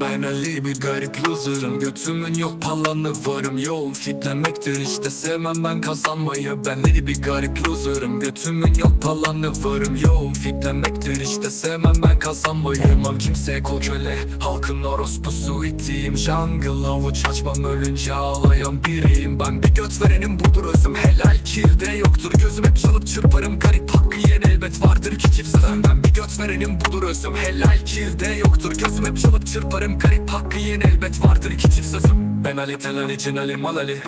Ben Ali bir garip loser'ım. Götümün yok palanı varım. Yoğun fitlemektir işte. Sevmem ben kazanmayı. Ben Ali bir garip loser'ım. Götümün yok palanı varım. Yoğun fitlemektir işte. Sevmem ben kazanmayı. Mam kimseye kol köle Halkın orospusu ittiğim Jungle avuç açmam. Ölünce ağlayan biriyim. Ben bir göt verenim budur özüm. Helal kirde yoktur. Gözüme çalıp çırparım. Garip hakkı yen elbet vardır ki kimse. Ben bir göt verenim budur özüm. Helal kirde yoktur. Gözüme çalıp çırparım Garip hakkı yen elbet vardır ki çift sözüm. Ben Ali Tel Ali Cin Ali Mal Ali.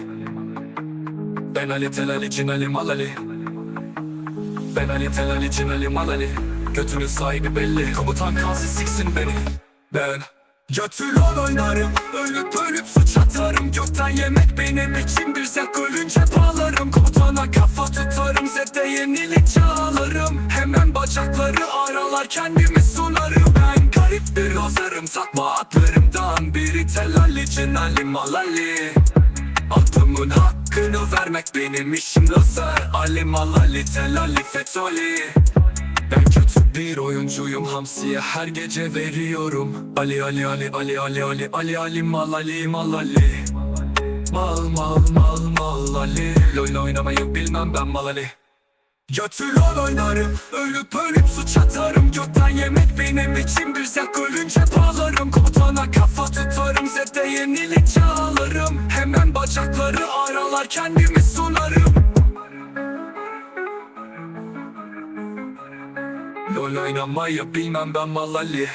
Ben Ali Tel Ali Cin Ali Mal Ali. Ben Ali Tel Ali Cin Ali Mal Ali. Götünün sahibi belli. Komutan kalsın siksin beni. Ben Götü rol oynarım. Ölüp ölüp suç atarım. Gökten yemek benim için bir zevk. Ölünce bağlarım. Komutana kafa tutarım. Zede yenilik çağlarım. Hemen bacakları aralar. Kendimi sunarım bir ozarım Takma adlarımdan biri Telali cinali malali Adımın hakkını vermek benim işim Lazer Ali malali telali fetoli ben kötü bir oyuncuyum Hamsiye her gece veriyorum. Ali Ali Ali Ali Ali Ali Ali Ali mal Ali mal Mal mal mal Ali LOL oynamayı bilmem ben mal Ali Götü rol oynarım Ölüp ölüp suç atarım Gökten yemek benim için bir zevk. Ölünce bağlarım Komutana kafa tutarım. Zede yenilik çağlarım. Hemen bacakları aralar Kendimi sunarım. LOL oynamayı bilmem ben mal Ali